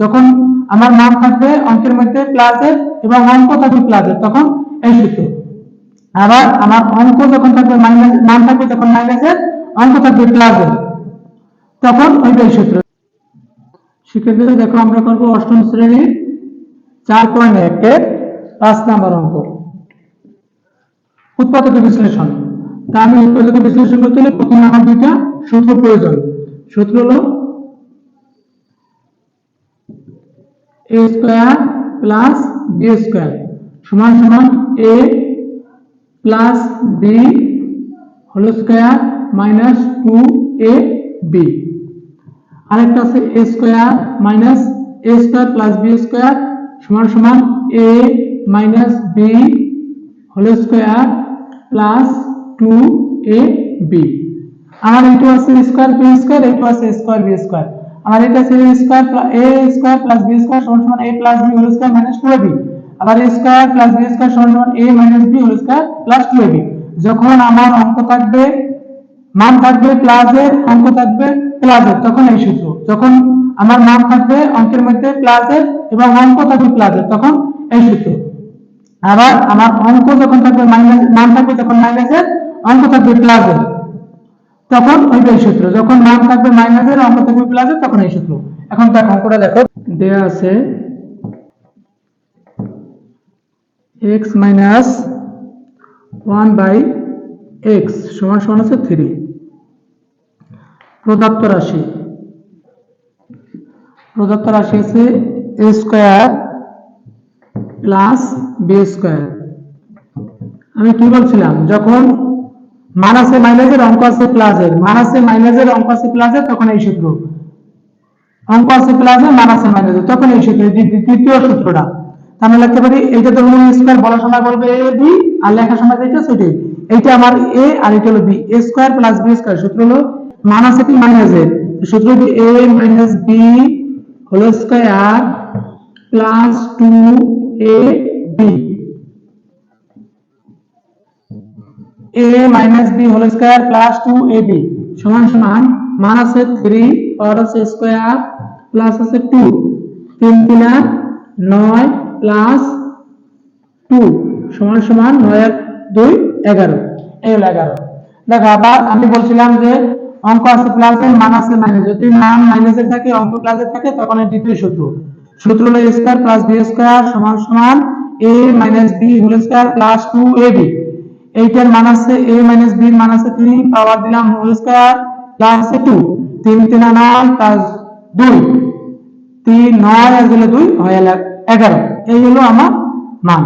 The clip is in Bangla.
যখন আমার মান থাকবে অঙ্কের মধ্যে প্লাসের এবং অঙ্ক থাকবে প্লাসের তখন এই সূত্র। আবার আমার অঙ্ক যখন থাকবে মাইনাস মান থাকবে তখন মাইনাসের অঙ্ক থাকবে প্লাসের তখন ওইটাই সূত্র। শিক্ষার্থীরা, দেখো আমরা করব অষ্টম শ্রেণির চার পয়েন্ট একের পাঁচ নাম্বার অঙ্ক। উৎপাদক বিশ্লেষণ। তা আমি উৎপাদক বিশ্লেষণ করতে হলে প্রথমে আমার দুইটা সূত্র প্রয়োজন। সূত্র হলো A square plus B square সমান সমান A plus B whole square minus two A B আরেকটা আছে A square minus A square plus B square সমান সমান A minus B whole square plus two A B আমার এইটু আছে স্কোয়ার বি স্কোয়ার এইটু আছে স্কোয়ার বি স্কোয়ার এটা আছে A square A square plus B square সমান সমান A plus B whole square minus two A B আবার A square plus B square সমান সমান A minus B whole square plus two A যখন আমার অঙ্ক থাকবে, মান থাকবে প্লাসের অঙ্ক থাকবে প্লাসের তখন এই সূত্র। যখন আমার মান থাকবে অঙ্কের মধ্যে প্লাসের এবং অঙ্ক থাকবে প্লাসের তখন এই সূত্র। আবার আমার অঙ্ক যখন থাকবে মাইনাস মান থাকবে তখন মাইনাসের অঙ্ক থাকবে প্লাসের তখন ওইটাই সূত্র, যখন মান থাকবে মাইনাসের অঙ্ক থাকবে প্লাসের তখন এই সূত্র। এখন দেখো অঙ্কটা দেখো। দেয়া আছে x minus one by X সমান সমান আছে থ্রি প্রদত্ত রাশি। প্রদত্ত রাশি আছে A square plus B square আমি কি বলছিলাম? যখন মান আছে মাইনাসের অঙ্ক আছে প্লাসের। মান আছে মাইনাসের অঙ্ক আছে প্লাসের, তখন এই সূত্র। অঙ্ক আছে প্লাসের মান আছে মাইনাসের, তখন এই সূত্র তৃতীয় সূত্রটা। তাহলে লিখতে পারি, এইটা তো হলো স্কোয়ার বলার সময় বলবে এ, বি, আর লেখার সময় যেটা সেটাই। এইটা আমার এ, আর এটা হলো B, A square plus B square. সূত্র হলো মান আছে কি মাইনাসের? সূত্র হলো A minus B whole square plus two A B. A minus B whole square plus two A B সমান সমান মান আছে থ্রি পাওয়ার আছে স্কোয়ার প্লাস আছে টু তিন তিনা নয় প্লাস টু সমান সমান নয় দুই এগারো। এই হলো এগারো। দেখো আবার আমি বলছিলাম যে অঙ্ক আছে প্লাসের মান আছে মাইনাস যদি মান মাইনাসের থাকে, অঙ্ক প্লাসের থাকে, তখন এর দ্বিতীয় সূত্র। সূত্র হলো স্কোয়ার প্লাস বি স্কোয়ার সমান সমান A minus B whole square plus two A B এইটার মান আছে এ মাইনাস বি মান আছে থ্রি পাওয়ার দিলাম হোল স্কোয়ার প্লাস টু তিন তিন নয় প্লাস দুই। তিন, নয় আর দিলে দুই হয় এগারো। এই হলো আমার মান।